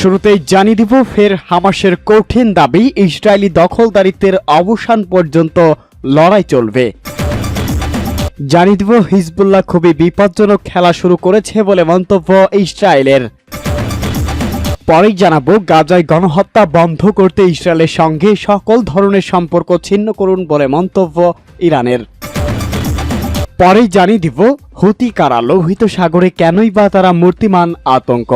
শুরুতেই জানিয়ে দিব, ফের হামাসের কঠিন দাবি, ইসরায়েলি দখলদারিত্বের অবসান পর্যন্ত লড়াই চলবে। জানিয়ে দিব, হিজবুল্লাহ খুবই বিপজ্জনক খেলা শুরু করেছে বলে মন্তব্য ইসরায়েলের। পরেই জানাব, গাজায় গণহত্যা বন্ধ করতে ইসরায়েলের সঙ্গে সকল ধরনের সম্পর্ক ছিন্ন করুন বলে মন্তব্য ইরানের। পরেই জানিয়ে দিব, হুতি কারা লোহিত সাগরে কেনই বা তারা মূর্তিমান আতঙ্ক?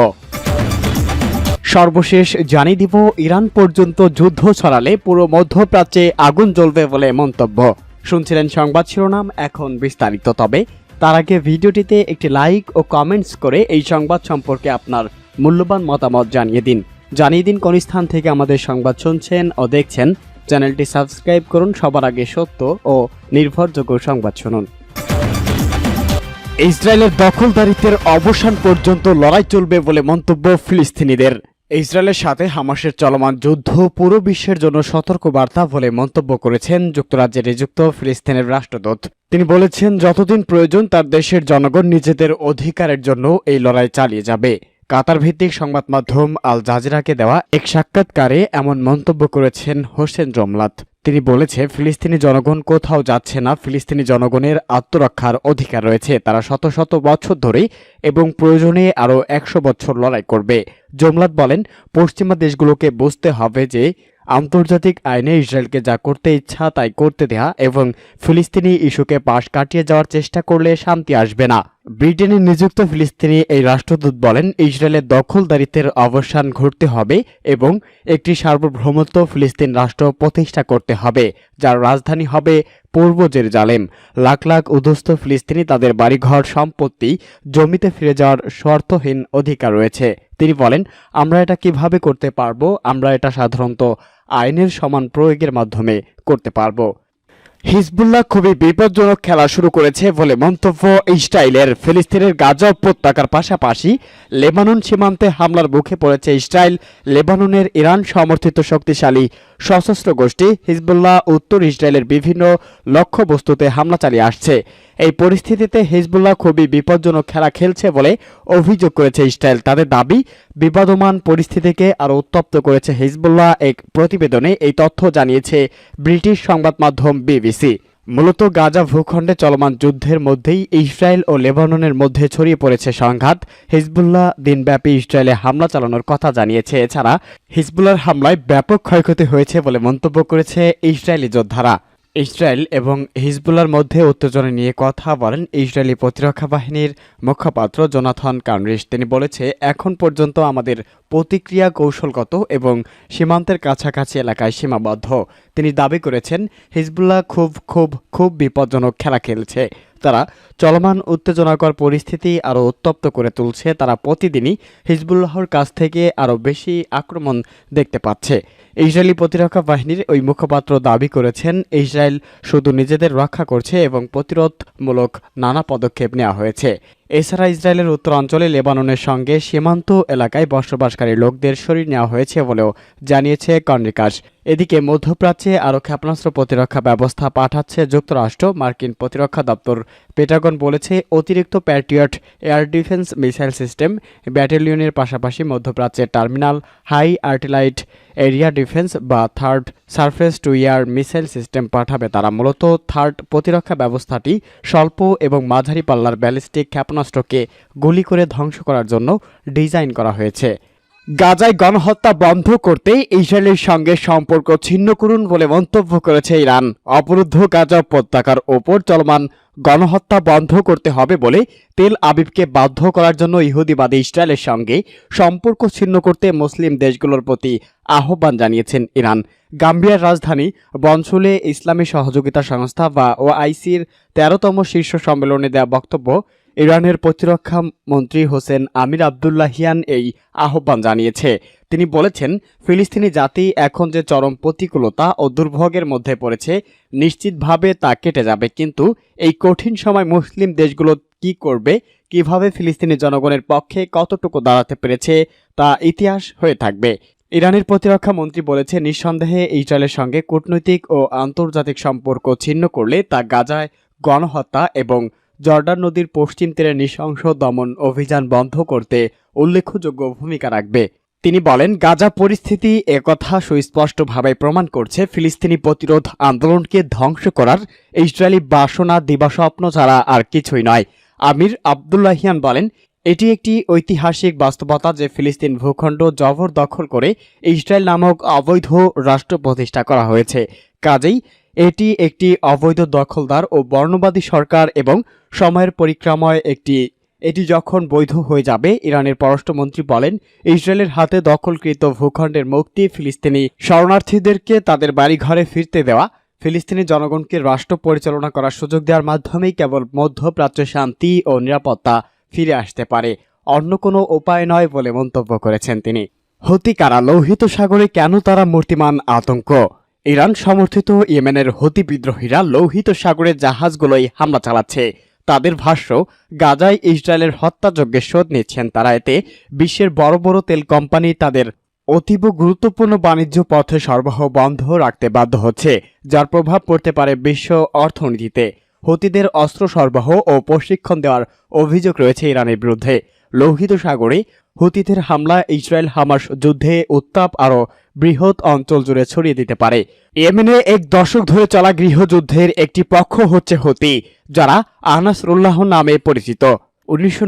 সর্বশেষ জানিয়ে দিব, ইরান পর্যন্ত যুদ্ধ ছড়ালে পুরো মধ্যপ্রাচ্যে আগুন জ্বলবে বলে মন্তব্য। শুনছিলেন সংবাদ শিরোনাম, এখন বিস্তারিত। তবে তার আগে ভিডিওটিতে একটি লাইক ও কমেন্টস করে এই সংবাদ সম্পর্কে আপনার মূল্যবান মতামত জানিয়ে দিন। জানিয়ে দিন কোন স্থান থেকে আমাদের সংবাদ শুনছেন ও দেখছেন। চ্যানেলটি সাবস্ক্রাইব করুন, সবার আগে সত্য ও নির্ভরযোগ্য সংবাদ শুনুন। ইসরায়েলের দখলদারিত্বের অবসান পর্যন্ত লড়াই চলবে বলে মন্তব্য ফিলিস্তিনিদের। ইসরায়েলের সাথে হামাসের চলমান যুদ্ধ পুরো বিশ্বের জন্য সতর্কবার্তা বলে মন্তব্য করেছেন যুক্তরাজ্যে নিযুক্ত ফিলিস্তিনের রাষ্ট্রদূত। তিনি বলেছেন, যতদিন প্রয়োজন, তার দেশের জনগণ নিজেদের অধিকারের জন্য এই লড়াই চালিয়ে যাবে। কাতার ভিত্তিক সংবাদ মাধ্যম আল জাজিরাকে দেওয়া এক সাক্ষাৎকারে এমন মন্তব্য করেছেন হোসেন জমলাত তিনি বলেছে, ফিলিস্তিনি জনগণ কোথাও যাচ্ছে না, ফিলিস্তিনি জনগণের আত্মরক্ষার অধিকার রয়েছে, তারা শত শত বছর ধরেই এবং প্রয়োজনে আরও একশো বছর লড়াই করবে। জমলাত বলেন, পশ্চিমা দেশগুলোকে বুঝতে হবে যে আন্তর্জাতিক আইনে ইসরায়েলকে যা করতে ইচ্ছা তাই করতে দেয়া এবং ফিলিস্তিনি ইস্যুকে পাশ কাটিয়ে যাওয়ার চেষ্টা করলে শান্তি আসবে না। ব্রিটেনে নিযুক্ত ফিলিস্তিনি এই রাষ্ট্রদূত বলেন, ইসরায়েলের দখলদারিত্বের অবসান ঘটতে হবে এবং একটি সার্বভৌমত্ব ফিলিস্তিন রাষ্ট্র প্রতিষ্ঠা করতে হবে, যার রাজধানী হবে পূর্ব জেরুজালেম। লাখ লাখ উদ্ধস্ত ফিলিস্তিনি তাদের বাড়িঘর, সম্পত্তি, জমিতে ফিরে যাওয়ার শর্তহীন অধিকার রয়েছে। তিনি বলেন, আমরা এটা কীভাবে করতে পারব? আমরা এটা সাধারণত আইনের সমান প্রয়োগের মাধ্যমে করতে পারব। হিজবুল্লাহ খুবই বিপজ্জনক খেলা শুরু করেছে বলে মন্তব্য ইসরায়েলের ফিলিস্তিনের গাজা উপত্যকার পাশাপাশি লেবানন সীমান্তে হামলার মুখে পড়েছে ইসরায়েল। লেবাননের ইরান সমর্থিত শক্তিশালী সশস্ত্র গোষ্ঠী হিজবুল্লাহ উত্তর ইসরায়েলের বিভিন্ন লক্ষ্যবস্তুতে হামলা চালিয়ে আসছে। এই পরিস্থিতিতে হিজবুল্লাহ খুবই বিপজ্জনক খেলা খেলছে বলে অভিযোগ করেছে ইসরায়েল। তাদের দাবি বিবাদমান পরিস্থিতিকে আরও উত্তপ্ত করেছে হিজবুল্লাহ এক প্রতিবেদনে এই তথ্য জানিয়েছে ব্রিটিশ সংবাদ মাধ্যম বিবিসি। মূলত গাজা ভূখণ্ডে চলমান যুদ্ধের মধ্যেই ইসরায়েল ও লেবাননের মধ্যে ছড়িয়ে পড়েছে সংঘাত। হিজবুল্লাহ দিনব্যাপী ইসরায়েলে হামলা চালানোর কথা জানিয়েছে। এছাড়া হিজবুল্লাহর হামলায় ব্যাপক ক্ষয়ক্ষতি হয়েছে বলে মন্তব্য করেছে ইসরায়েলি যোদ্ধারা। ইসরায়েল এবং হিজবুল্লার মধ্যে উত্তেজনা নিয়ে কথা বলেন ইসরায়েলি প্রতিরক্ষা বাহিনীর মুখপাত্র জোনাথন কানরিস তিনি বলেছে, এখন পর্যন্ত আমাদের প্রতিক্রিয়া কৌশলগত এবং সীমান্তের কাছাকাছি এলাকায় সীমাবদ্ধ। তিনি দাবি করেছেন, হিজবুল্লাহ খুব খুব খুব বিপজ্জনক খেলা খেলছে। তারা চলমান উত্তেজনাকর পরিস্থিতি আরও উত্তপ্ত করে তুলছে। তারা প্রতিদিনই হিজবুল্লাহর কাছ থেকে আরও বেশি আক্রমণ দেখতে পাচ্ছে। ইসরায়েলি প্রতিরক্ষা বাহিনীর ওই মুখপাত্র দাবি করেছেন, ইসরায়েল শুধু নিজেদের রক্ষা করছে এবং প্রতিরোধমূলক নানা পদক্ষেপ নেওয়া হয়েছে। এছাড়া ইসরায়েলের উত্তরাঞ্চলে লেবাননের সঙ্গে সীমান্ত এলাকায় বসবাসকারী লোকদের সরিয়ে নেওয়া হয়েছে বলেও জানিয়েছে কর্নিকাস এদিকে মধ্যপ্রাচ্যে আরও ক্ষেপণাস্ত্র প্রতিরক্ষা ব্যবস্থা পাঠাচ্ছে যুক্তরাষ্ট্র। মার্কিন প্রতিরক্ষা দপ্তর পেটাগন বলেছে, অতিরিক্ত Patriot air defence missile system ব্যাটালিয়নের পাশাপাশি মধ্যপ্রাচ্যের terminal high altitude area defence বা THAAD surface to air missile system পাঠাবে তারা। মূলত থার্ড প্রতিরক্ষা ব্যবস্থাটি স্বল্প এবং মাঝারি পাল্লার ব্যালিস্টিক ক্ষেপণাস্ত্রকে গুলি করে ধ্বংস করার জন্য ডিজাইন করা হয়েছে। গাজায় গণহত্যা বন্ধ করতে ইসরায়েলের সঙ্গে সম্পর্ক ছিন্ন করুন বলে মন্তব্য করেছে ইরান। অবরুদ্ধ গাজা উপত্যকার ওপর চলমান গণহত্যা বন্ধ করতে হবে বলে তেল আবিবকে বাধ্য করার জন্য ইহুদিবাদী ইসরায়েলের সঙ্গে সম্পর্ক ছিন্ন করতে মুসলিম দেশগুলোর প্রতি আহ্বান জানিয়েছেন ইরান। গাম্বিয়ার রাজধানী বনসুলে ইসলামী সহযোগিতা সংস্থা বা ওআইসির তেরোতম শীর্ষ সম্মেলনে দেওয়া বক্তব্য ইরানের প্রতিরক্ষা মন্ত্রী হোসেন আমির আবদুল্লাহিয়ান এই আহ্বান জানিয়েছে। তিনি বলেছেন, ফিলিস্তিনি জাতি এখন যে চরম প্রতিকূলতা ও দুর্ভোগের মধ্যে পড়েছে, নিশ্চিতভাবে তা কেটে যাবে। কিন্তু এই কঠিন সময় মুসলিম দেশগুলো কি করবে, কীভাবে ফিলিস্তিনি জনগণের পক্ষে কতটুকু দাঁড়াতে পেরেছে, তা ইতিহাস হয়ে থাকবে। ইরানের প্রতিরক্ষা মন্ত্রী বলেছে, নিঃসন্দেহে ইসরায়েলের সঙ্গে কূটনৈতিক ও আন্তর্জাতিক সম্পর্ক ছিন্ন করলে তা গাজায় গণহত্যা এবং জর্ডান নদীর পশ্চিম তীরে নৃশংস দমন অভিযান বন্ধ করতে উল্লেখযোগ্য ভূমিকা রাখবে। তিনি বলেন, গাজা পরিস্থিতি একথা সুস্পষ্টভাবে প্রমাণ করছে ফিলিস্তিনি প্রতিরোধ আন্দোলনকে ধ্বংস করার ইসরায়েলি বাসনা দিবাস্বপ্ন ছাড়া আর কিছুই নয়। আমির আবদুল্লাহিয়ান বলেন, এটি একটি ঐতিহাসিক বাস্তবতা যে ফিলিস্তিন ভূখণ্ড জবরদখল করে ইসরায়েল নামক অবৈধ রাষ্ট্র প্রতিষ্ঠা করা হয়েছে। কাজেই এটি একটি অবৈধ দখলদার ও বর্ণবাদী সরকার এবং সময়ের পরিক্রমায় একটি। এটি যখন বৈধ হয়ে যাবে, ইরানের পররাষ্ট্রমন্ত্রী বলেন, ইসরায়েলের হাতে দখলকৃত ভূখণ্ডের মুক্তি ফিলিস্তিনি শরণার্থীদেরকে তাদের বাড়িঘরে ফিরতে দেওয়া, ফিলিস্তিনি জনগণকে রাষ্ট্র পরিচালনা করার সুযোগ দেওয়ার মাধ্যমেই কেবল মধ্যপ্রাচ্য শান্তি ও নিরাপত্তা ফিরে আসতে পারে। অন্য কোনো উপায় নয় বলে মন্তব্য করেছেন তিনি। হতি কারা, লোহিত সাগরে কেন তারা মূর্তিমান আতঙ্ক? ইরান সমর্থিত ইয়েমেনের হতি বিদ্রোহীরা লৌহিত সাগরের জাহাজগুলোই হামলা চালাচ্ছে। তাদের ভাষ্য, গাজায় ইসরায়েলের হত্যাযজ্ঞের শোধ নিচ্ছেন তারা। এতে বিশ্বের বড় বড় তেল কোম্পানি তাদের অতীব গুরুত্বপূর্ণ বাণিজ্য পথে সরবরাহ বন্ধ রাখতে বাধ্য হচ্ছে, যার প্রভাব পড়তে পারে বিশ্ব অর্থনীতিতে। হতিদের অস্ত্র সরবরাহ ও প্রশিক্ষণ দেওয়ার অভিযোগ রয়েছে ইরানের বিরুদ্ধে। লৌহিত সাগরে হুতিদের হামলা ইসরায়েল হামাস যুদ্ধে উত্তাপ আরও বৃহৎ অঞ্চল জুড়ে ছড়িয়ে দিতে পারে। ইয়েমেনে এক দশক ধরে চলা গৃহযুদ্ধের একটি পক্ষ হচ্ছে হতি, যারা আনাসরুল্লাহ নামে পরিচিত। উনিশশো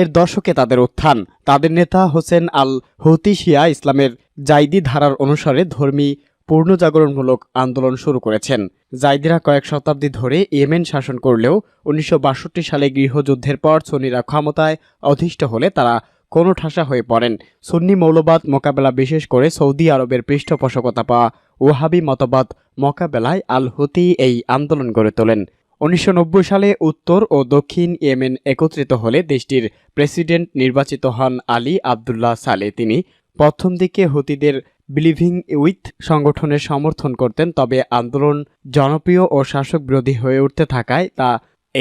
এর দশকে তাদের উত্থান। তাদের নেতা হোসেন আল হুতি শিয়া ইসলামের জাইদি ধারার অনুসারে ধর্মী পূর্ণজাগরণমূলক আন্দোলন শুরু করেছেন। জাইদিরা কয়েক শতাব্দী ধরে ইয়েমেন শাসন করলেও উনিশশো বাষট্টি সালে গৃহযুদ্ধের পর সুন্নিরা ক্ষমতায় অধিষ্ঠ হলে তারা কোনো ঠাসা হয়ে পড়েন। সুন্নি মৌলবাদ মোকাবেলা বিশেষ করে সৌদি আরবের পৃষ্ঠপোষকতা পাওয়া ওহাবি মতবাদ মোকাবেলায় আল হুতি এই আন্দোলন গড়ে তোলেন। উনিশশো নব্বই সালে উত্তর ও দক্ষিণ ইয়েমেন একত্রিত হলে দেশটির প্রেসিডেন্ট নির্বাচিত হন আলী আবদুল্লাহ সালে। তিনি প্রথম দিকে হুতিদের বিলিভিং উইথ সংগঠনের সমর্থন করতেন, তবে আন্দোলন জনপ্রিয় ও শাসক বিরোধী হয়ে উঠতে থাকায় তা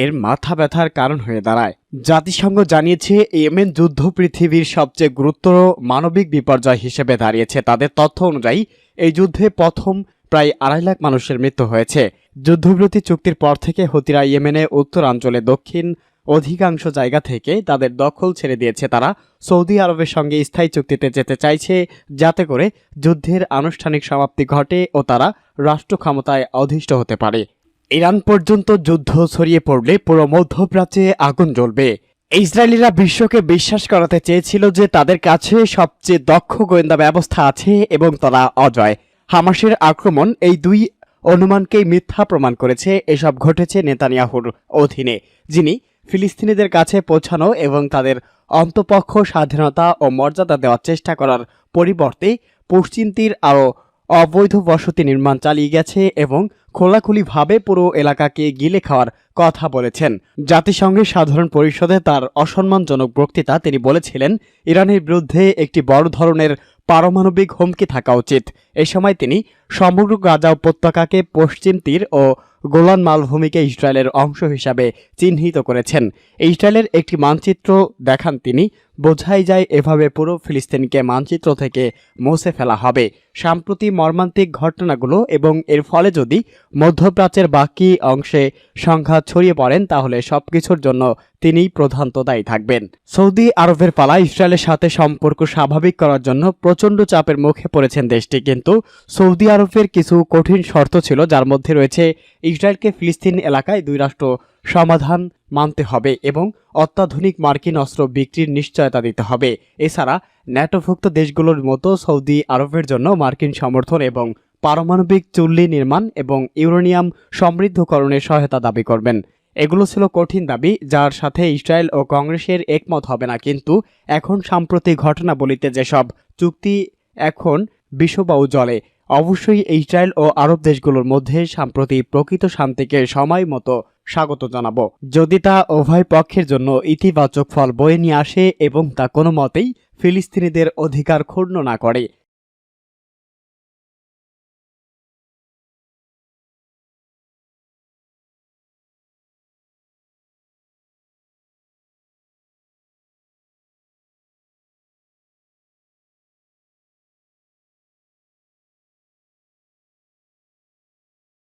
এর মাথা ব্যথার কারণ হয়ে দাঁড়ায়। জাতিসংঘ জানিয়েছে, ইয়েমেন যুদ্ধ পৃথিবীর সবচেয়ে গুরুতর মানবিক বিপর্যয় হিসেবে দাঁড়িয়েছে। তাদের তথ্য অনুযায়ী, এই যুদ্ধে প্রথম প্রায় আড়াই লাখ মানুষের মৃত্যু হয়েছে। যুদ্ধবিরতি চুক্তির পর থেকে হতিরা ইয়েমেনে উত্তরাঞ্চলে দক্ষিণ অধিকাংশ জায়গা থেকে তাদের দখল ছেড়ে দিয়েছে। তারা সৌদি আরবের সঙ্গে স্থায়ী চুক্তিতে যেতে চাইছে, যাতে করে যুদ্ধের আনুষ্ঠানিক সমাপ্তি ঘটে ও তারা রাষ্ট্র ক্ষমতায় অধিষ্ঠ হতে পারে। ইরান পর্যন্ত যুদ্ধ ছড়িয়ে পড়লে পুরো মধ্যপ্রাচ্যে আগুন জ্বলবে। ইসরায়েলিরা বিশ্বকে বিশ্বাস করাতে চেয়েছিল যে তাদের কাছে সবচেয়ে দক্ষ গোয়েন্দা ব্যবস্থা আছে এবং তারা অজয়। হামাসের আক্রমণ এই দুই অনুমানকেই মিথ্যা প্রমাণ করেছে, এসব ঘটেছে নেতানিয়াহুর অধীনে, যিনি ফিলিস্তিনিদের কাছে পৌঁছানো এবং তাদের অন্তপক্ষ স্বাধীনতা ও মর্যাদা দেওয়ার চেষ্টা করার পরিবর্তে পশ্চিম তীর আরও অবৈধ বসতি নির্মাণ চালিয়ে গেছে এবং খোলাখুলিভাবে পুরো এলাকাকে গিলে খাওয়ার কথা বলেছেন। জাতিসংঘের সাধারণ পরিষদে তার অসম্মানজনক বক্তৃতা তিনি বলেছিলেন, ইরানের বিরুদ্ধে একটি বড় ধরনের পারমাণবিক হুমকি থাকা উচিত। এ সময় তিনি সমগ্র গাজা উপত্যকাকে পশ্চিম তীর ও গোলান মালভূমিকে ইসরায়েলের অংশ হিসাবে চিহ্নিত করেছেন। ইসরায়েলের একটি মানচিত্র দেখান তিনি বোঝাই যায় এভাবে পুরো ফিলিস্তিনকে মানচিত্র থেকে মুছে ফেলা হবে। সাম্প্রতিক মর্মান্তিক ঘটনাগুলো এবং এর ফলে যদি মধ্যপ্রাচ্যের বাকি অংশে সংঘাত ছড়িয়ে পড়েন, তাহলে সবকিছুর জন্য তিনিই প্রধানত দায়ী থাকবেন। সৌদি আরবের পালা ইসরায়েলের সাথে সম্পর্ক স্বাভাবিক করার জন্য প্রচণ্ড চাপের মুখে পড়েছেন দেশটি। কিন্তু সৌদি আরবের কিছু কঠিন শর্ত ছিল, যার মধ্যে রয়েছে ইসরায়েলকে ফিলিস্তিন এলাকায় দুই রাষ্ট্র সমাধান মানতে হবে এবং অত্যাধুনিক মার্কিন অস্ত্র বিক্রির নিশ্চয়তা দিতে হবে। এছাড়া, ন্যাটোভুক্ত দেশগুলোর মতো সৌদি আরবের জন্য মার্কিন সমর্থন এবং পারমাণবিক চুল্লি নির্মাণ এবং ইউরেনিয়াম সমৃদ্ধকরণের সহায়তা দাবি করবেন। এগুলো ছিল কঠিন দাবি, যার সাথে ইসরায়েল ও কংগ্রেসের একমত হবে না। কিন্তু এখন সাম্প্রতিক ঘটনাবলিতে যেসব চুক্তি এখন বিশ্ববাউ জলে, অবশ্যই ইসরায়েল ও আরব দেশগুলোর মধ্যে সাম্প্রতিক প্রকৃত শান্তিকে সময় মতো স্বাগত জানাব। যদি তা উভয় পক্ষের জন্য ইতিবাচক ফল বয়ে নিয়ে আসে এবং তা কোনো মতেই ফিলিস্তিনিদের অধিকার ক্ষুণ্ণ না করে